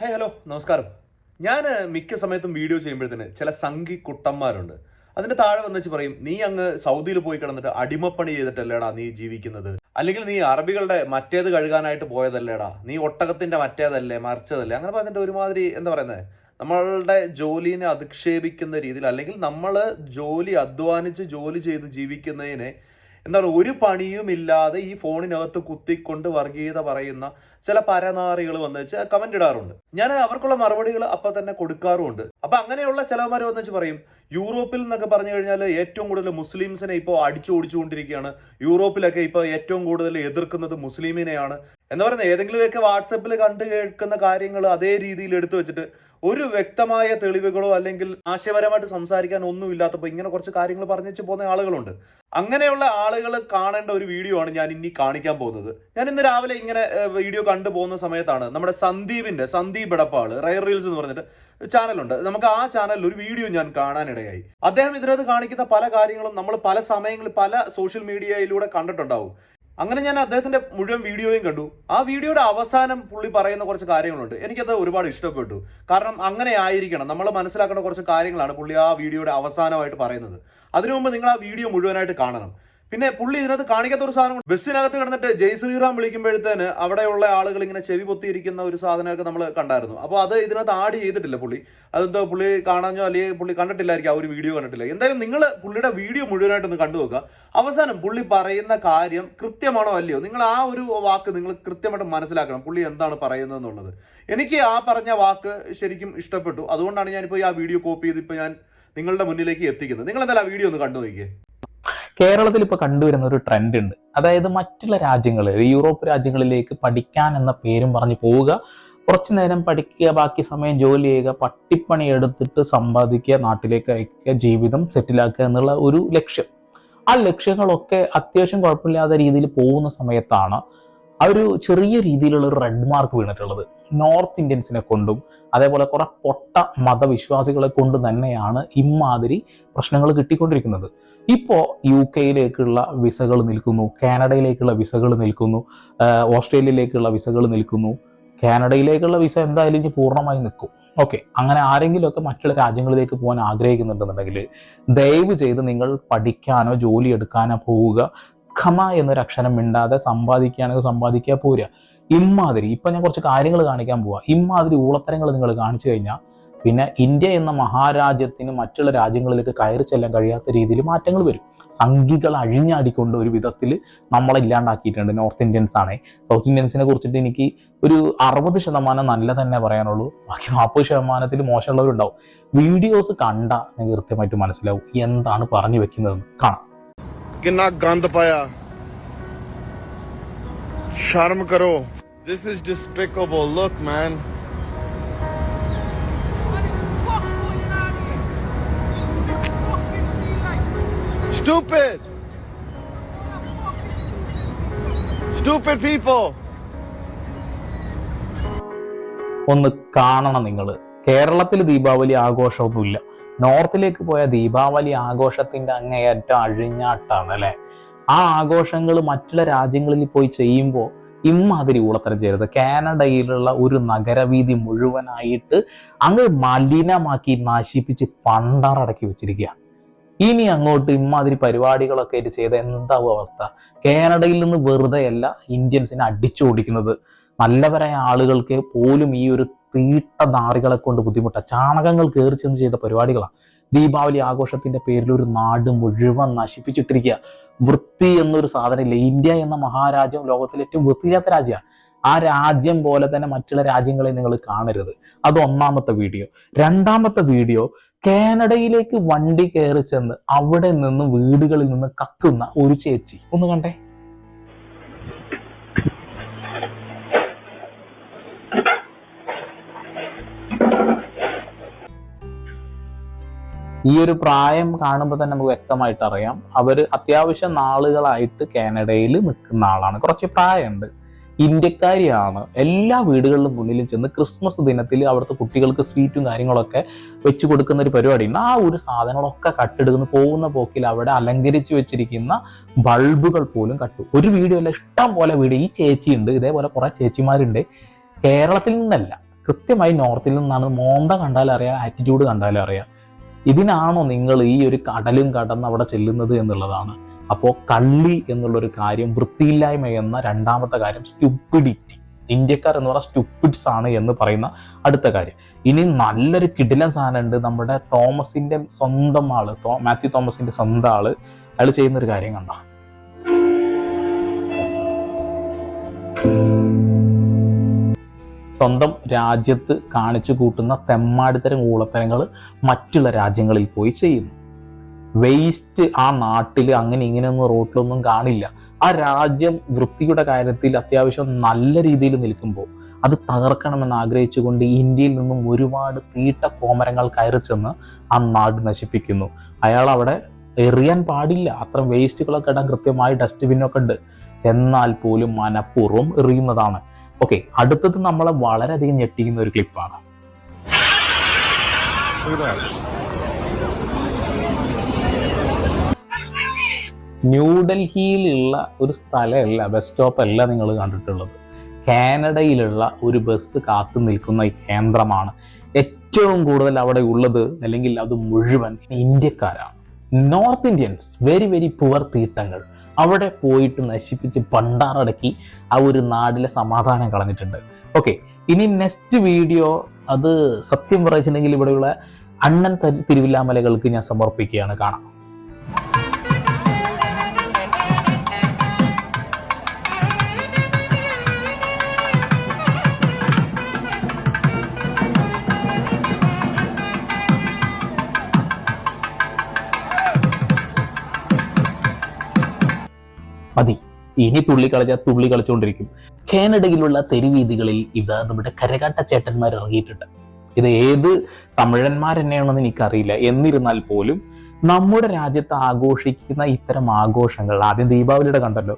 Hi hello നമസ്കാരം. ഞാൻ മിക്ക സമയത്തും വീഡിയോ ചെയ്യുമ്പോഴത്തേന് ചില സംഘി കുട്ടന്മാരുണ്ട്. അതിന്റെ താഴെ വന്ന് പറയും നീ അങ്ങ് സൗദിയിൽ പോയി കിടന്നിട്ട് അടിമപ്പണി ചെയ്തിട്ടല്ലേടാ നീ ജീവിക്കുന്നത്? അല്ലെങ്കിൽ നീ അറബികളുടെ മറ്റേത് കഴുകാനായിട്ട് പോയതല്ലേടാ? നീ ഒട്ടകത്തിന്റെ മറ്റേതല്ലേ? മറിച്ചതല്ലേ? അങ്ങനെ പറഞ്ഞിട്ട് ഒരുമാതിരി എന്താ പറയുന്നത് നമ്മളുടെ ജോലിനെ അധിക്ഷേപിക്കുന്ന രീതിയിൽ അല്ലെങ്കിൽ നമ്മൾ ജോലി അധ്വാനിച്ച് ജോലി ചെയ്ത് ജീവിക്കുന്നതിനെ എന്താ പറയുക ഒരു പണിയുമില്ലാതെ ഈ ഫോണിനകത്ത് കുത്തിക്കൊണ്ട് വർഗീയത പറയുന്ന ചില പരനാറികൾ വന്ന് വെച്ച് കമന്റ് ഇടാറുണ്ട്. ഞാൻ അവർക്കുള്ള മറുപടികൾ അപ്പൊ തന്നെ കൊടുക്കാറുമുണ്ട്. അപ്പൊ അങ്ങനെയുള്ള ചിലവന്മാർ വന്ന് വെച്ച് പറയും യൂറോപ്പിൽ എന്നൊക്കെ പറഞ്ഞു കഴിഞ്ഞാൽ ഏറ്റവും കൂടുതൽ മുസ്ലിംസിനെ ഇപ്പോൾ അടിച്ചു ഓടിച്ചുകൊണ്ടിരിക്കുകയാണ്. യൂറോപ്പിലൊക്കെ ഇപ്പോൾ ഏറ്റവും കൂടുതൽ എതിർക്കുന്നത് മുസ്ലിമിനെയാണ്. എന്ന് പറയുന്നത് ഏതെങ്കിലുമൊക്കെ വാട്സപ്പിൽ കണ്ടു കേൾക്കുന്ന കാര്യങ്ങൾ അതേ രീതിയിൽ എടുത്തു വെച്ചിട്ട് ഒരു വ്യക്തമായ തെളിവുകളോ അല്ലെങ്കിൽ ആശയപരമായിട്ട് സംസാരിക്കാൻ ഒന്നും ഇല്ലാത്തപ്പോൾ ഇങ്ങനെ കുറച്ച് കാര്യങ്ങൾ പറഞ്ഞു പോകുന്ന ആളുകളുണ്ട്. അങ്ങനെയുള്ള ആളുകൾ കാണേണ്ട ഒരു വീഡിയോ ആണ് ഞാൻ ഇനി കാണിക്കാൻ പോകുന്നത്. ഞാൻ ഇന്ന് രാവിലെ ഇങ്ങനെ വീഡിയോ കണ്ടു പോകുന്ന സമയത്താണ് നമ്മുടെ സന്ദീപിന്റെ സന്ദീപ് ഇടപ്പാൾ റയർ റീൽസ് എന്ന് പറഞ്ഞിട്ട് ചാനലുണ്ട് നമുക്ക് ആ ചാനലിൽ ഒരു വീഡിയോ ഞാൻ കാണാനിടയായി. അദ്ദേഹം ഇതിനകത്ത് കാണിക്കുന്ന പല കാര്യങ്ങളും നമ്മൾ പല സമയങ്ങളിൽ പല സോഷ്യൽ മീഡിയയിലൂടെ കണ്ടിട്ടുണ്ടാവും. അങ്ങനെ ഞാൻ അദ്ദേഹത്തിന്റെ മുഴുവൻ വീഡിയോയും കണ്ടു. ആ വീഡിയോയുടെ അവസാനം പുള്ളി പറയുന്ന കുറച്ച് കാര്യങ്ങളുണ്ട്. എനിക്കത് ഒരുപാട് ഇഷ്ടപ്പെട്ടു. കാരണം അങ്ങനെ ആയിരിക്കണം. നമ്മൾ മനസ്സിലാക്കേണ്ട കുറച്ച് കാര്യങ്ങളാണ് പുള്ളി ആ വീഡിയോയുടെ അവസാനമായിട്ട് പറയുന്നത്. അതിനു മുമ്പ് നിങ്ങൾ ആ വീഡിയോ മുഴുവനായിട്ട് കാണണം. പിന്നെ പുള്ളി ഇതിനകത്ത് കാണിക്കാത്ത ഒരു സാധനം ബസ്സിനകത്ത് കിടന്നിട്ട് ജയ് ശ്രീറാം വിളിക്കുമ്പോഴത്തേന് അവിടെയുള്ള ആളുകൾ ഇങ്ങനെ ചെവി പൊത്തിയിരിക്കുന്ന ഒരു സാധനമൊക്കെ നമ്മൾ കണ്ടായിരുന്നു. അപ്പോൾ അത് ഇതിനകത്ത് ആഡ് ചെയ്തിട്ടില്ല പുള്ളി. അതെന്തോ പുള്ളി കാണാഞ്ഞോ അല്ലെങ്കിൽ പുള്ളി കണ്ടിട്ടില്ലായിരിക്കും ആ ഒരു വീഡിയോ കണ്ടിട്ടില്ല. എന്തായാലും നിങ്ങൾ പുള്ളിയുടെ വീഡിയോ മുഴുവനായിട്ടൊന്ന് കണ്ടു നോക്കുക. അവസാനം പുള്ളി പറയുന്ന കാര്യം കൃത്യമാണോ അല്ലയോ? നിങ്ങൾ ആ ഒരു വാക്ക് നിങ്ങൾ കൃത്യമായിട്ട് മനസ്സിലാക്കണം പുള്ളി എന്താണ് പറയുന്നത് എന്നുള്ളത് എനിക്ക് ആ പറഞ്ഞ വാക്ക് ശരിക്കും ഇഷ്ടപ്പെട്ടു. അതുകൊണ്ടാണ് ഞാനിപ്പോൾ ഈ ആ വീഡിയോ കോപ്പി ചെയ്ത് ഇപ്പോൾ ഞാൻ നിങ്ങളുടെ മുന്നിലേക്ക് എത്തിക്കുന്നത്. നിങ്ങൾ എന്തായാലും ആ വീഡിയോ ഒന്ന് കണ്ടു നോക്കിയേ. കേരളത്തിൽ ഇപ്പോൾ കണ്ടുവരുന്ന ഒരു ട്രെൻഡ് ഉണ്ട് അതായത് മറ്റുള്ള രാജ്യങ്ങളിൽ യൂറോപ്പ് രാജ്യങ്ങളിലേക്ക് പഠിക്കാൻ എന്ന പേരും പറഞ്ഞ് പോവുക കുറച്ചു നേരം പഠിക്കുക ബാക്കി സമയം ജോലി ചെയ്യുക പട്ടിപ്പണി എടുത്തിട്ട് സമ്പാദിക്കുക നാട്ടിലേക്ക് അയക്കുക ജീവിതം സെറ്റിലാക്കുക എന്നുള്ള ഒരു ലക്ഷ്യം. ആ ലക്ഷ്യങ്ങളൊക്കെ അത്യാവശ്യം കുഴപ്പമില്ലാത്ത രീതിയിൽ പോകുന്ന സമയത്താണ് ആ ഒരു ചെറിയ രീതിയിലുള്ള ഒരു റെഡ് മാർക്ക് വീണിട്ടുള്ളത്. നോർത്ത് ഇന്ത്യൻസിനെ കൊണ്ടും അതേപോലെ കുറെ പൊട്ട മതവിശ്വാസികളെ കൊണ്ടും തന്നെയാണ് ഇമാതിരി പ്രശ്നങ്ങൾ കിട്ടിക്കൊണ്ടിരിക്കുന്നത്. ഇപ്പോൾ യു കെയിലേക്കുള്ള വിസകൾ നിൽക്കുന്നു. കാനഡയിലേക്കുള്ള വിസകൾ നിൽക്കുന്നു. ഓസ്ട്രേലിയയിലേക്കുള്ള വിസകൾ നിൽക്കുന്നു. കാനഡയിലേക്കുള്ള വിസ എന്തായാലും ഇനി പൂർണമായി നിൽക്കും. ഓക്കെ അങ്ങനെ ആരെങ്കിലുമൊക്കെ മറ്റുള്ള രാജ്യങ്ങളിലേക്ക് പോകാൻ ആഗ്രഹിക്കുന്നുണ്ടെന്നുണ്ടെങ്കിൽ ദയവ് ചെയ്ത് നിങ്ങൾ പഠിക്കാനോ ജോലി എടുക്കാനോ പോവുക. ഖമ എന്നൊരു അക്ഷരം മിണ്ടാതെ സമ്പാദിക്കുകയാണെങ്കിൽ സമ്പാദിക്കുക പോരുക ഇമ്മാതിരി ഇപ്പം ഞാൻ കുറച്ച് കാര്യങ്ങൾ കാണിക്കാൻ പോവാം. ഇമ്മാതിരി ഊളത്തരങ്ങൾ നിങ്ങൾ കാണിച്ചു കഴിഞ്ഞാൽ പിന്നെ ഇന്ത്യ എന്ന മഹാരാജ്യത്തിന് മറ്റുള്ള രാജ്യങ്ങളിലേക്ക് കയറി ചെല്ലാൻ കഴിയാത്ത രീതിയിൽ മാറ്റങ്ങൾ വരും. സംഘികൾ അഴിഞ്ഞാടിക്കൊണ്ട് ഒരു വിധത്തിൽ നമ്മളെ ഇല്ലാണ്ടാക്കിയിട്ടുണ്ട് നോർത്ത് ഇന്ത്യൻസ് ആണ്. സൗത്ത് ഇന്ത്യൻസിനെ കുറിച്ചിട്ട് എനിക്ക് ഒരു അറുപത് ശതമാനം നല്ല തന്നെ പറയാനുള്ളൂ. ബാക്കി നാൽപ്പത് ശതമാനത്തിൽ മോശമുള്ളവരുണ്ടാവും. വീഡിയോസ് കണ്ട നിങ്ങൾക്ക് കൃത്യമായിട്ട് മനസ്സിലാവും എന്താണ് പറഞ്ഞു വെക്കുന്നതെന്ന്. കാണാം. Sharma കരോ this is despicable look man Stupid! Stupid people! ഒന്ന് കാണണം നിങ്ങൾ കേരളത്തിൽ ദീപാവലി ആഘോഷമൊന്നുമില്ല. നോർത്തിലേക്ക് പോയ ദീപാവലി ആഘോഷത്തിന്റെ അങ്ങേയറ്റം അഴിഞ്ഞാട്ടാണ് അല്ലെ? ആ ആഘോഷങ്ങൾ മറ്റുള്ള രാജ്യങ്ങളിൽ പോയി ചെയ്യുമ്പോൾ ഇമ്മാതിരി ഊളത്തരം ചെയ്യരുത്. കാനഡയിലുള്ള ഒരു നഗരവീതി മുഴുവനായിട്ട് അങ്ങ് മലിനമാക്കി നശിപ്പിച്ച് പണ്ടാറടക്കി വെച്ചിരിക്കുക ഇനി അങ്ങോട്ട് ഇമ്മാതിരി പരിപാടികളൊക്കെ ആയിട്ട് ചെയ്ത എന്താവും അവസ്ഥ? കാനഡയിൽ നിന്ന് വെറുതെ അല്ല ഇന്ത്യൻസിനെ അടിച്ചു ഓടിക്കുന്നത് നല്ലവരായ ആളുകൾക്ക് പോലും ഈ ഒരു തീട്ട നാറികളെ കൊണ്ട് ബുദ്ധിമുട്ട. ചാണകങ്ങൾ കയറി ചെന്ന് ചെയ്ത പരിപാടികളാണ് ദീപാവലി ആഘോഷത്തിന്റെ പേരിൽ ഒരു നാട് മുഴുവൻ നശിപ്പിച്ചിട്ടിരിക്കുക വൃത്തി എന്നൊരു സാധനമില്ല. ഇന്ത്യ എന്ന മഹാരാജ്യം ലോകത്തിലെ ഏറ്റവും വൃത്തിയില്ലാത്ത രാജ്യമാണ്. ആ രാജ്യം പോലെ തന്നെ മറ്റുള്ള രാജ്യങ്ങളെ നിങ്ങൾ കാണരുത്. അത് ഒന്നാമത്തെ വീഡിയോ. രണ്ടാമത്തെ വീഡിയോ കാനഡയിലേക്ക് വണ്ടി കയറി ചെന്ന് അവിടെ നിന്ന് വീടുകളിൽ നിന്ന് കക്കുന്ന ഒരു ചേച്ചി. ഒന്ന് കണ്ടേ? ഈ ഒരു പ്രായം കാണുമ്പോൾ തന്നെ നമുക്ക് വ്യക്തമായിട്ട് അറിയാം അവർ അത്യാവശ്യം നാളുകളായിട്ട് കാനഡയിൽ നിൽക്കുന്ന ആളാണ്. കുറച്ച് പ്രായമുണ്ട്. ഇന്ത്യക്കാരിയാണ് എല്ലാ വീടുകളിലും മുന്നിലും ചെന്ന് ക്രിസ്മസ് ദിനത്തിൽ അവിടുത്തെ കുട്ടികൾക്ക് സ്വീറ്റും കാര്യങ്ങളൊക്കെ വെച്ച് കൊടുക്കുന്ന ഒരു പരിപാടിയുണ്ട്. ആ ഒരു സാധനങ്ങളൊക്കെ കട്ടെടുക്കുന്ന. പോകുന്ന പോക്കിൽ അവിടെ അലങ്കരിച്ചു വെച്ചിരിക്കുന്ന ബൾബുകൾ പോലും കട്ടു. ഒരു വീഡിയോ അല്ല ഇഷ്ടം പോലെ വീഡിയോ ഈ ചേച്ചിയുണ്ട് ഇതേപോലെ കുറെ ചേച്ചിമാരുണ്ട്. കേരളത്തിൽ നിന്നല്ല കൃത്യമായി നോർത്തിൽ നിന്നാണ്. മോന്ത കണ്ടാലും അറിയാം ആറ്റിറ്റ്യൂഡ് കണ്ടാലും അറിയാം. ഇതിനാണോ നിങ്ങൾ ഈ ഒരു കടലും കടന്ന് അവിടെ ചെല്ലുന്നത് എന്നുള്ളതാണ്. അപ്പോൾ കള്ളി എന്നുള്ളൊരു കാര്യം വൃത്തിയില്ലായ്മ എന്ന രണ്ടാമത്തെ കാര്യം സ്റ്റുപ്പിഡിറ്റി ഇന്ത്യക്കാർ എന്ന് പറഞ്ഞാൽ സ്റ്റുപ്പിഡ്സ് ആണ് എന്ന് പറയുന്ന അടുത്ത കാര്യം. ഇനി നല്ലൊരു കിടിലൻ സാധനമുണ്ട് നമ്മുടെ തോമസിന്റെ സ്വന്തം ആൾ മാത്യു തോമസിന്റെ സ്വന്തം ആൾ. അയാൾ ചെയ്യുന്ന ഒരു കാര്യം കണ്ടോ? സ്വന്തം രാജ്യത്ത് കാണിച്ചു കൂട്ടുന്ന തെമ്മാടിത്തരം ഊളത്തരങ്ങൾ മറ്റുള്ള രാജ്യങ്ങളിൽ പോയി ചെയ്യുന്നു. വേസ്റ്റ് ആ നാട്ടിൽ അങ്ങനെ ഇങ്ങനെയൊന്നും റോട്ടിലൊന്നും കാണില്ല. ആ രാജ്യം വൃത്തിയുടെ കാര്യത്തിൽ അത്യാവശ്യം നല്ല രീതിയിൽ നിൽക്കുമ്പോൾ അത് തകർക്കണമെന്ന് ആഗ്രഹിച്ചുകൊണ്ട് ഇന്ത്യയിൽ നിന്നും ഒരുപാട് തീട്ട കോമരങ്ങൾ കയറി ചെന്ന് ആ നാട് നശിപ്പിക്കുന്നു. അയാൾ അവിടെ എറിയാൻ പാടില്ല. അത്ര വേസ്റ്റുകളൊക്കെ ഇടാൻ കൃത്യമായി ഡസ്റ്റ്ബിന്നൊക്കെ ഉണ്ട്. എന്നാൽ പോലും മനഃപൂർവം എറിയുന്നതാണ്. ഓക്കെ അടുത്തത് നമ്മളെ വളരെയധികം ഞെട്ടിക്കുന്ന ഒരു ക്ലിപ്പാണ് ന്യൂഡൽഹിയിലുള്ള ഒരു സ്ഥലമല്ല ബസ് സ്റ്റോപ്പ് അല്ല നിങ്ങൾ കണ്ടിട്ടുള്ളത്. കാനഡയിലുള്ള ഒരു ബസ് കാത്തു നിൽക്കുന്ന ഈ കേന്ദ്രമാണ്. ഏറ്റവും കൂടുതൽ അവിടെ ഉള്ളത് അല്ലെങ്കിൽ അത് മുഴുവൻ ഇന്ത്യക്കാരാണ്. North Indians very very poor തീട്ടങ്ങൾ അവിടെ പോയിട്ട് നശിപ്പിച്ച് പണ്ടാറടക്കി ആ ഒരു നാടിലെ സമാധാനം കളഞ്ഞിട്ടുണ്ട്. ഓക്കെ ഇനി നെക്സ്റ്റ് വീഡിയോ അത് സത്യം പറഞ്ഞിട്ടുണ്ടെങ്കിൽ ഇവിടെയുള്ള അണ്ണൻ തിരുവില്ലാമലകൾക്ക് ഞാൻ സമർപ്പിക്കുകയാണ്. കാണാം. മതി ഇനി തുള്ളി കളിച്ചാൽ തുള്ളി കളിച്ചുകൊണ്ടിരിക്കും കാനഡയിലുള്ള തെരുവീതികളിൽ ഇത് നമ്മുടെ കരകാട്ട ചേട്ടന്മാർ ഇറങ്ങിയിട്ടുണ്ട്. ഇത് ഏത് തമിഴന്മാർ തന്നെയാണെന്ന് എനിക്കറിയില്ല. എന്നിരുന്നാൽ പോലും നമ്മുടെ രാജ്യത്ത് ആഘോഷിക്കുന്ന ഇത്തരം ആഘോഷങ്ങൾ ആദ്യം ദീപാവലിയുടെ കണ്ടല്ലോ.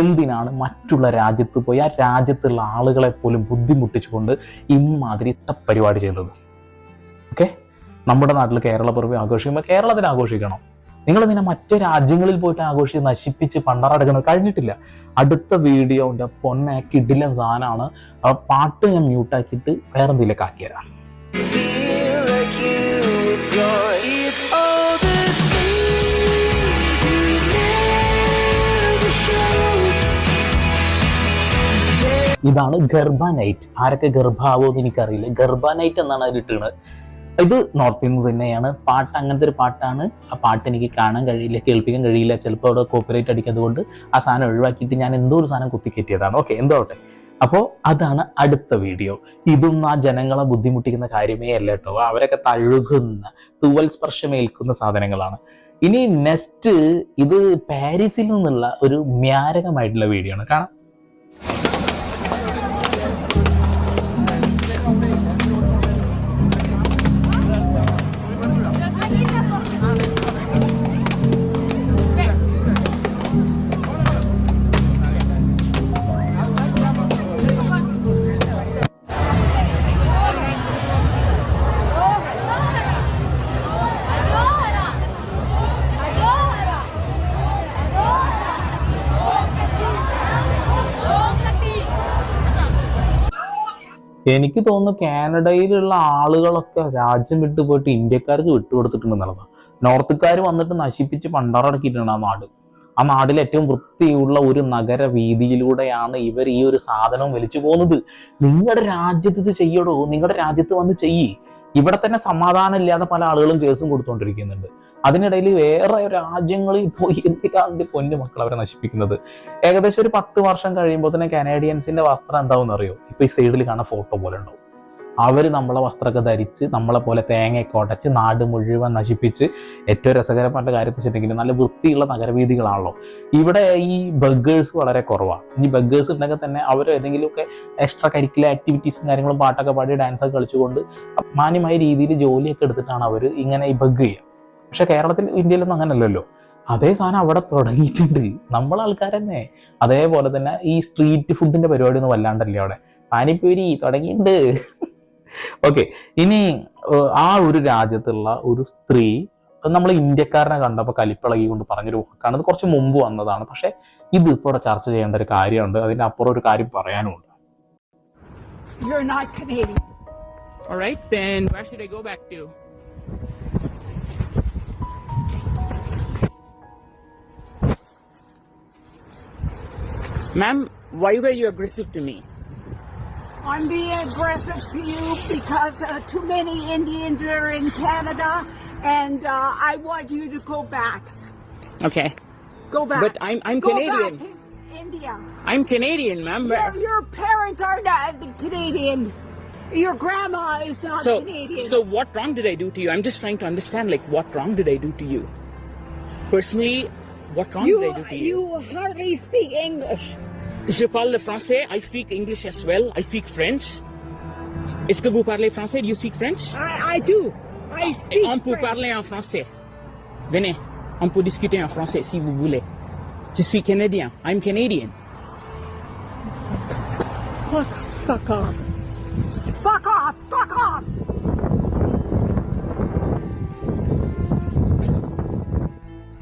എന്തിനാണ് മറ്റുള്ള രാജ്യത്ത് പോയി ആ രാജ്യത്തുള്ള ആളുകളെ പോലും ബുദ്ധിമുട്ടിച്ചുകൊണ്ട് ഇമാതിരി പരിപാടി ചെയ്യുന്നത്? ഓക്കെ? നമ്മുടെ നാട്ടിൽ കേരള പുറമെ ആഘോഷിക്കുമ്പോൾ കേരളത്തിൽ ആഘോഷിക്കണം. നിങ്ങൾ നിന്നെ മറ്റു രാജ്യങ്ങളിൽ പോയിട്ട് ആഘോഷിച്ച് നശിപ്പിച്ച് പണ്ടാറടക്കുന്നത് കഴിഞ്ഞിട്ടില്ല. അടുത്ത വീഡിയോന്റെ പൊന്നെ കിടിലൻ സാധനമാണ്. ആ പാട്ട് ഞാൻ മ്യൂട്ടാക്കിയിട്ട് വേറെ എന്തെങ്കിലുമൊക്കെ ആക്കിയതാണ്. ഇതാണ് ഗർഭ നൈറ്റ് ആരൊക്കെ ഗർഭാവോ എന്ന് എനിക്കറിയില്ല. ഗർഭ നൈറ്റ് എന്നാണ് അതിൽ ഇട്ടുന്നത് ഇത് നോർത്ത് നിന്ന് തന്നെയാണ്. പാട്ട് അങ്ങനത്തെ ഒരു പാട്ടാണ് ആ പാട്ട് എനിക്ക് കാണാൻ കഴിയില്ല കേൾപ്പിക്കാൻ കഴിയില്ല. ചിലപ്പോൾ അവിടെ കോപ്പറേറ്റ് അടിക്കുന്നത് ആ സാധനം ഒഴിവാക്കിയിട്ട് ഞാൻ എന്തോ ഒരു സാധനം കുത്തിക്കയറ്റിയതാണ് ഓക്കെ എന്തോ ആവട്ടെ അപ്പോൾ അതാണ് അടുത്ത വീഡിയോ ഇതൊന്നും ആ ജനങ്ങളെ ബുദ്ധിമുട്ടിക്കുന്ന കാര്യമേ അല്ല കേട്ടോ. അവരൊക്കെ തഴുകുന്ന തൂവൽ സ്പർശമേൽക്കുന്ന സാധനങ്ങളാണ്. ഇനി നെക്സ്റ്റ് ഇത് പാരീസിൽ നിന്നുള്ള ഒരു മ്യാരകമായിട്ടുള്ള വീഡിയോ ആണ്. കാണാം. എനിക്ക് തോന്നുന്നു കാനഡയിലുള്ള ആളുകളൊക്കെ രാജ്യം വിട്ടു പോയിട്ട് ഇന്ത്യക്കാർക്ക് വിട്ടുകൊടുത്തിട്ടുണ്ടെന്നുള്ളതാണ് നോർത്തുകാർ വന്നിട്ട് നശിപ്പിച്ച് പണ്ടാറടക്കിയിട്ടുണ്ട് ആ നാട്. ആ നാട്ടിലെ ഏറ്റവും വൃത്തിയുള്ള ഒരു നഗര വീതിയിലൂടെയാണ് ഇവർ ഈ ഒരു സാധനം വലിച്ചു പോകുന്നത്. നിങ്ങളുടെ രാജ്യത്ത് ഇത് ചെയ്യടോ? നിങ്ങളുടെ രാജ്യത്ത് വന്ന് ചെയ്യ്. ഇവിടെ തന്നെ സമാധാനം ഇല്ലാതെ പല ആളുകളും കേസും കൊടുത്തുകൊണ്ടിരിക്കുന്നുണ്ട് അതിനിടയിൽ വേറെ രാജ്യങ്ങളിൽ പോയി എന്തിനാണ്ട് പൊന്നു മക്കൾ അവരെ നശിപ്പിക്കുന്നത്? ഏകദേശം ഒരു പത്ത് വർഷം കഴിയുമ്പോൾ തന്നെ കനേഡിയൻസിന്റെ വസ്ത്രം എന്താവും അറിയോ ഇപ്പൊ ഈ സൈഡിൽ കാണുന്ന ഫോട്ടോ പോലെ ഉണ്ടാവും. അവർ നമ്മളെ വസ്ത്രമൊക്കെ ധരിച്ച് നമ്മളെ പോലെ തേങ്ങയൊക്കെ ഉടച്ച് നാട് മുഴുവൻ നശിപ്പിച്ച് ഏറ്റവും രസകരമായിട്ട് കാര്യം വെച്ചിട്ടുണ്ടെങ്കിൽ നല്ല വൃത്തിയുള്ള നഗരവീതികളാണല്ലോ. ഇവിടെ ഈ ബഗ്ഗേഴ്സ് വളരെ കുറവാണ് ഈ ബഗ്ഗേഴ്സ് ഉണ്ടെങ്കിൽ തന്നെ അവർ ഏതെങ്കിലുമൊക്കെ എക്സ്ട്രാ കരിക്കുലർ ആക്ടിവിറ്റീസും കാര്യങ്ങളും പാട്ടൊക്കെ പാടി ഡാൻസൊക്കെ കളിച്ചുകൊണ്ട് മാന്യമായ രീതിയിൽ ജോലിയൊക്കെ എടുത്തിട്ടാണ് അവർ ഇങ്ങനെ ഈ ബഗ് ചെയ്യുക. പക്ഷെ കേരളത്തിൽ ഇന്ത്യയിലൊന്നും അങ്ങനല്ലല്ലോ. അതേ സാധനം അവിടെ തുടങ്ങിയിട്ടുണ്ട്. നമ്മൾ ആൾക്കാർ തന്നെ അതേപോലെ തന്നെ ഈ സ്ട്രീറ്റ് ഫുഡിന്റെ പരിപാടി ഒന്നും വല്ലാണ്ടല്ലേ അവിടെ. പാനിപ്പൂരി തുടങ്ങിയിട്ടുണ്ട്. ഓക്കെ ഇനി ആ ഒരു രാജ്യത്തുള്ള ഒരു സ്ത്രീ നമ്മൾ ഇന്ത്യക്കാരനെ കണ്ടപ്പോൾ കലിപ്പിളകി കൊണ്ട് പറഞ്ഞൊരു വാക്കാണ്. ഇത് കുറച്ച് മുമ്പ് വന്നതാണ്. പക്ഷെ ഇത് ഇപ്പോൾ ഇവിടെ ചർച്ച ചെയ്യേണ്ട ഒരു കാര്യമുണ്ട്. അതിന്റെ അപ്പുറം ഒരു കാര്യം പറയാനുണ്ട്. You're not Canadian. All right, then where should I go back to? Ma'am, why were you aggressive to me? I'm being aggressive to you because uh, too many Indians are in Canada, and uh, I want you to go back. Okay, Go back. but I'm I'm go Canadian. Back to India. I'm Canadian, ma'am. Your, your parents are not Canadian. Your grandma is not So, Canadian. so what wrong did I do to you? I'm just trying to understand, like, what wrong did I do to you? Personally, what wrong you, did I do to you? you hardly speak English. Je parle le français. I speak English as well. I speak French. Est-ce que vous parlez français? Do you speak French? I, I do. I speak. on peut French. parler en français. Venez, on peut discuter en français si vous voulez. Je suis canadien. I'm Canadian. Fuck, fuck? off.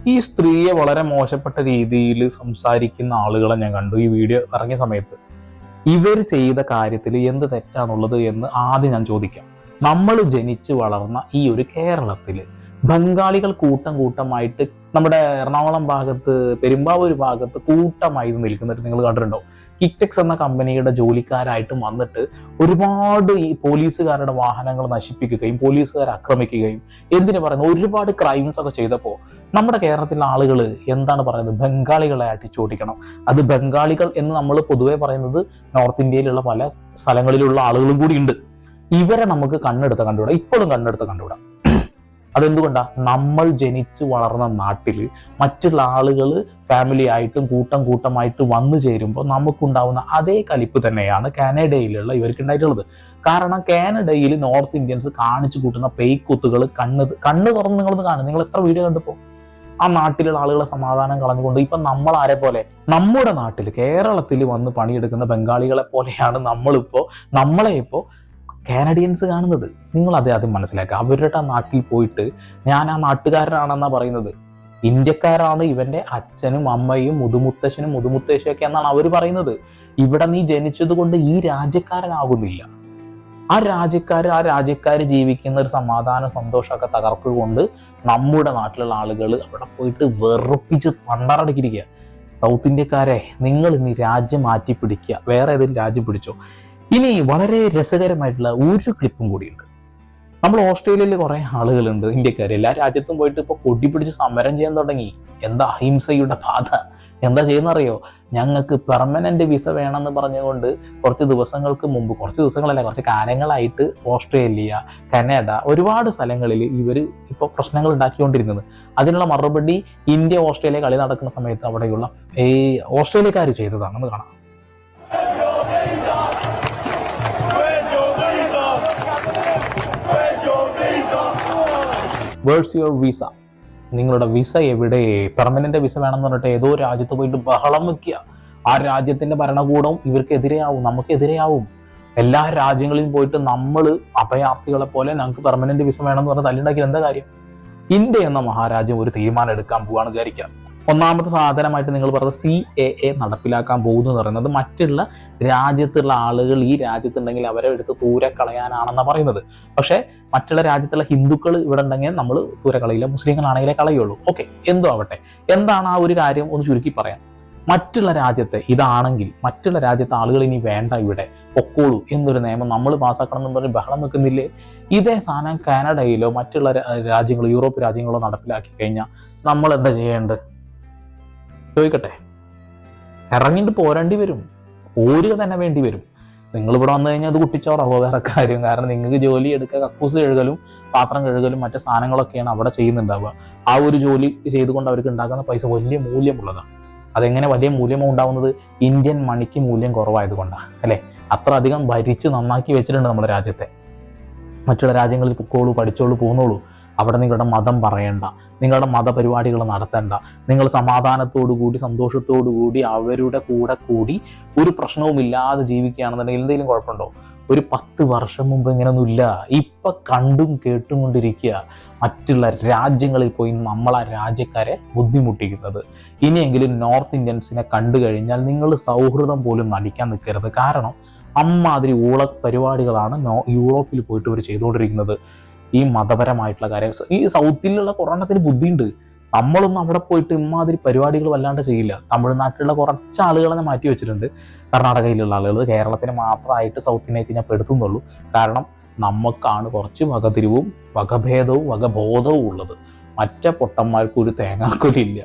ഈ സ്ത്രീയെ വളരെ മോശപ്പെട്ട രീതിയിൽ സംസാരിക്കുന്ന ആളുകളെ ഞാൻ കണ്ടു ഈ വീഡിയോ ഇറങ്ങിയ സമയത്ത്. ഇവർ ചെയ്ത കാര്യത്തിൽ എന്ത് തെറ്റാണുള്ളത് എന്ന് ആദ്യം ഞാൻ ചോദിക്കാം. നമ്മൾ ജനിച്ചു വളർന്ന ഈ ഒരു കേരളത്തിൽ ബംഗാളികൾ കൂട്ടം കൂട്ടമായിട്ട് നമ്മുടെ എറണാകുളം ഭാഗത്ത് പെരുമ്പാവൂർ ഭാഗത്ത് കൂട്ടമായി നിൽക്കുന്നിട്ട് നിങ്ങൾ കണ്ടിട്ടുണ്ടോ കിറ്റക്സ് എന്ന കമ്പനിയുടെ ജോലിക്കാരായിട്ടും വന്നിട്ട് ഒരുപാട് ഈ പോലീസുകാരുടെ വാഹനങ്ങൾ നശിപ്പിക്കുകയും പോലീസുകാരെ ആക്രമിക്കുകയും എന്തിനു പറയുന്നത്? ഒരുപാട് ക്രൈംസ് ഒക്കെ ചെയ്തപ്പോൾ നമ്മുടെ കേരളത്തിലെ ആളുകൾ എന്താണ് പറയുന്നത്? ബംഗാളികളെ അടിച്ചോടിക്കണം അത് ബംഗാളികൾ എന്ന് നമ്മൾ പൊതുവെ പറയുന്നത് നോർത്ത് ഇന്ത്യയിലുള്ള പല സ്ഥലങ്ങളിലുള്ള ആളുകളും കൂടി ഉണ്ട്. ഇവരെ നമുക്ക് കണ്ണെടുത്ത് കണ്ടുവിടാം ഇപ്പോഴും കണ്ണെടുത്ത് കണ്ടുകൂടാ? അതെന്തുകൊണ്ടാ? നമ്മൾ ജനിച്ച് വളർന്ന നാട്ടിൽ മറ്റുള്ള ആളുകൾ ഫാമിലി ആയിട്ടും കൂട്ടം കൂട്ടമായിട്ട് വന്നു ചേരുമ്പോൾ നമുക്കുണ്ടാവുന്ന അതേ കലിപ്പ് തന്നെയാണ് കാനഡയിലുള്ള ഇവർക്ക് ഉണ്ടായിട്ടുള്ളത്. കാരണം കാനഡയിൽ നോർത്ത് ഇന്ത്യൻസ് കാണിച്ചു കൂട്ടുന്ന പേയ്ക്കുത്തുകൾ കണ്ണ് കണ്ണ് തുറന്ന് നിങ്ങളൊന്ന് കാണും. നിങ്ങൾ എത്ര വീഡിയോ കണ്ടപ്പോൾ ആ നാട്ടിലുള്ള ആളുകളെ സമാധാനം കളഞ്ഞുകൊണ്ട് ഇപ്പൊ നമ്മൾ ആരെ പോലെ? നമ്മുടെ നാട്ടിൽ കേരളത്തിൽ വന്ന് പണിയെടുക്കുന്ന ബംഗാളികളെ പോലെയാണ് നമ്മളിപ്പോ നമ്മളെ ഇപ്പോ കാനഡിയൻസ് കാണുന്നത്. നിങ്ങൾ അത് ആദ്യം മനസ്സിലാക്കുക. അവരുടെ നാട്ടിൽ പോയിട്ട് ഞാൻ ആ നാട്ടുകാരനാണെന്നാണ് പറയുന്നത്. ഇന്ത്യക്കാരാണ് ഇവന്റെ അച്ഛനും അമ്മയും മുതുമുത്തശ്ശനും മുതുമുത്തശ്ശും ഒക്കെ എന്നാണ് അവർ പറയുന്നത്. ഇവിടെ നീ ജനിച്ചത് കൊണ്ട് ഈ രാജ്യക്കാരനാകുന്നില്ല. ആ രാജ്യക്കാർ ആ രാജ്യക്കാർ ജീവിക്കുന്ന ഒരു സമാധാന സന്തോഷമൊക്കെ തകർത്തുകൊണ്ട് നമ്മുടെ നാട്ടിലുള്ള ആളുകൾ അവിടെ പോയിട്ട് വെറുപ്പിച്ച് പണ്ടറടക്കിയിരിക്കുക സൗത്ത് ഇന്ത്യക്കാരെ നിങ്ങൾ ഇനി രാജ്യം മാറ്റി പിടിക്കുക വേറെ ഏതെങ്കിലും രാജ്യം പിടിച്ചോ? ഇനി വളരെ രസകരമായിട്ടുള്ള ഒരു ക്ലിപ്പും കൂടിയുണ്ട്. നമ്മൾ ഓസ്ട്രേലിയയിൽ കുറെ ആളുകളുണ്ട് ഇന്ത്യക്കാർ എല്ലാ രാജ്യത്തും പോയിട്ട് ഇപ്പൊ കൊടി പിടിച്ച് സമരം ചെയ്യാൻ തുടങ്ങി. എന്താ അഹിംസയുടെ ബാധ? എന്താ ചെയ്യുന്നറിയോ? ഞങ്ങൾക്ക് പെർമനന്റ് വിസ വേണമെന്ന് പറഞ്ഞുകൊണ്ട് കുറച്ച് ദിവസങ്ങൾക്ക് മുമ്പ് കുറച്ച് ദിവസങ്ങളല്ല കുറച്ച് കാലങ്ങളായിട്ട് ഓസ്ട്രേലിയ കനഡ ഒരുപാട് സ്ഥലങ്ങളിൽ ഇവർ ഇപ്പോൾ പ്രശ്നങ്ങൾ ഉണ്ടാക്കിക്കൊണ്ടിരുന്നത്. അതിനുള്ള മറുപടി ഇന്ത്യ ഓസ്ട്രേലിയ കളി നടക്കുന്ന സമയത്ത് അവിടെയുള്ള ഈ ഓസ്ട്രേലിയക്കാർ ചെയ്തതാണെന്ന് കാണാം. Where's your visa. നിങ്ങളുടെ വിസ എവിടെ? പെർമനന്റ് വിസ വേണമെന്ന് പറഞ്ഞിട്ട് ഏതോ രാജ്യത്ത് പോയിട്ട് ബഹളം വെക്കുക. ആ രാജ്യത്തിന്റെ ഭരണകൂടവും ഇവർക്കെതിരെയാവും നമുക്കെതിരെയാവും. എല്ലാ രാജ്യങ്ങളിലും പോയിട്ട് നമ്മൾ അഭയാർത്ഥികളെ പോലെ ഞങ്ങൾക്ക് പെർമനന്റ് വിസ വേണമെന്ന് പറഞ്ഞ് തല്ലുണ്ടാക്കി എന്താ കാര്യം? ഇന്ത്യ എന്ന മഹാരാജ്യം ഒരു തീരുമാനം എടുക്കാൻ പോവാണ് വിചാരിക്കുക. ഒന്നാമത്തെ സാധനമായിട്ട് നിങ്ങൾ പറഞ്ഞത് സി എ എ നടപ്പിലാക്കാൻ പോകുന്നു എന്ന് പറയുന്നത് മറ്റുള്ള രാജ്യത്തുള്ള ആളുകൾ ഈ രാജ്യത്തുണ്ടെങ്കിൽ അവരെ എടുത്ത് ദൂരെ കളയാനാണെന്നാണ് പറയുന്നത്. പക്ഷേ മറ്റുള്ള രാജ്യത്തുള്ള ഹിന്ദുക്കൾ ഇവിടെ ഉണ്ടെങ്കിൽ നമ്മൾ ദൂരെ കളയില്ല മുസ്ലിങ്ങളാണെങ്കിലേ കളയുള്ളൂ. ഓക്കെ എന്തോ ആവട്ടെ. എന്താണ് ആ ഒരു കാര്യം? ഒന്ന് ചുരുക്കി പറയാം. മറ്റുള്ള രാജ്യത്തെ ഇതാണെങ്കിൽ മറ്റുള്ള രാജ്യത്തെ ആളുകൾ ഇനി വേണ്ട ഇവിടെ. പൊക്കോളൂ എന്നൊരു നിയമം നമ്മൾ പാസ്സാക്കണം എന്ന് പറഞ്ഞ് ബഹളം വെക്കുന്നില്ലേ? ഇതേ സാധനം കാനഡയിലോ മറ്റുള്ള രാജ്യങ്ങളോ യൂറോപ്പ് രാജ്യങ്ങളോ നടപ്പിലാക്കി കഴിഞ്ഞാൽ നമ്മൾ എന്താ ചെയ്യേണ്ടത്? ചോദിക്കട്ടെ? ഇറങ്ങിട്ട് പോരേണ്ടി വരും. ഓരുക തന്നെ വേണ്ടി വരും. നിങ്ങൾ ഇവിടെ വന്നു കഴിഞ്ഞാൽ അത് കുട്ടിച്ചോറാവോ വേറെ കാര്യം. കാരണം നിങ്ങൾക്ക് ജോലി എടുക്കുക കക്കൂസ് കഴുകലും പാത്രം കഴുകലും മറ്റു സാധനങ്ങളൊക്കെയാണ് അവിടെ ചെയ്യുന്നുണ്ടാവുക. ആ ഒരു ജോലി ചെയ്തുകൊണ്ട് അവർക്ക് ഉണ്ടാക്കുന്ന പൈസ വലിയ മൂല്യമുള്ളതാണ് അതെങ്ങനെ വലിയ മൂല്യമോ ഉണ്ടാവുന്നത്? ഇന്ത്യൻ മണിക്ക് മൂല്യം കുറവായതുകൊണ്ടാണ് അല്ലെ? അത്ര അധികം ഭരിച്ച് നന്നാക്കി വെച്ചിട്ടുണ്ട് നമ്മുടെ രാജ്യത്തെ. മറ്റുള്ള രാജ്യങ്ങളിൽ പൊക്കോളൂ പഠിച്ചോളൂ പോന്നോളൂ അവിടെ നിങ്ങളുടെ മതം പറയണ്ട. നിങ്ങളുടെ മതപരിപാടികൾ നടത്തേണ്ട. നിങ്ങൾ സമാധാനത്തോടു കൂടി സന്തോഷത്തോടു കൂടി അവരുടെ കൂടെ കൂടി ഒരു പ്രശ്നവും ഇല്ലാതെ ജീവിക്കുകയാണെന്നുണ്ടെങ്കിൽ എന്തെങ്കിലും കുഴപ്പമുണ്ടോ? ഒരു പത്ത് വർഷം മുമ്പ് ഇങ്ങനെയൊന്നുമില്ല ഇപ്പൊ കണ്ടും കേട്ടും കൊണ്ടിരിക്കുക. മറ്റുള്ള രാജ്യങ്ങളിൽ പോയി നമ്മൾ ആ രാജ്യക്കാരെ ബുദ്ധിമുട്ടിക്കുന്നത്. ഇനിയെങ്കിലും നോർത്ത് ഇന്ത്യൻസിനെ കണ്ടു കഴിഞ്ഞാൽ നിങ്ങൾ സൗഹൃദം പോലും നടിക്കാൻ നിൽക്കരുത്. കാരണം അമ്മാതിരി ഊള പരിപാടികളാണ് യൂറോപ്പിൽ പോയിട്ട് ഇവർ ചെയ്തുകൊണ്ടിരിക്കുന്നത്. ഈ മതപരമായിട്ടുള്ള കാര്യം. ഈ സൗത്തിലുള്ള കൊറോണത്തിന് ബുദ്ധിയുണ്ട്. നമ്മളൊന്നും അവിടെ പോയിട്ട് ഇമാതിരി പരിപാടികൾ വല്ലാണ്ട് ചെയ്യില്ല. തമിഴ്നാട്ടിലുള്ള കുറച്ച് ആളുകളെ മാറ്റി വെച്ചിട്ടുണ്ട്. കർണാടകയിലുള്ള ആളുകൾ കേരളത്തിന് മാത്രമായിട്ട് സൗത്ത് ഇന്ത്യയ്ക്ക് ഞാൻ പെടുത്തുന്നുള്ളൂ. കാരണം നമുക്കാണ് കുറച്ച് വകതിരിവും വകഭേദവും വകബോധവും ഉള്ളത്. മറ്റേ പൊട്ടന്മാർക്ക് ഒരു തേങ്ങാക്കൊലില്ല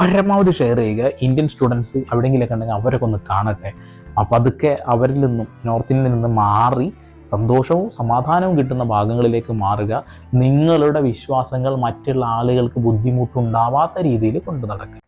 പരമാവധി ഷെയർ ചെയ്യുക. ഇന്ത്യൻ സ്റ്റുഡൻസ് എവിടെയെങ്കിലൊക്കെ ഉണ്ടെങ്കിൽ അവരൊക്കെ ഒന്ന് കാണട്ടെ. അപ്പം അതൊക്കെ അവരിൽ നിന്നും നോർത്ത് ഇന്ത്യയിൽ നിന്ന് മാറി സന്തോഷവും സമാധാനവും കിട്ടുന്ന ഭാഗങ്ങളിലേക്ക് മാറുക നിങ്ങളുടെ വിശ്വാസങ്ങൾ മറ്റുള്ള ആളുകൾക്ക് ബുദ്ധിമുട്ടുണ്ടാവാത്ത രീതിയിൽ കൊണ്ടു നടക്കുക.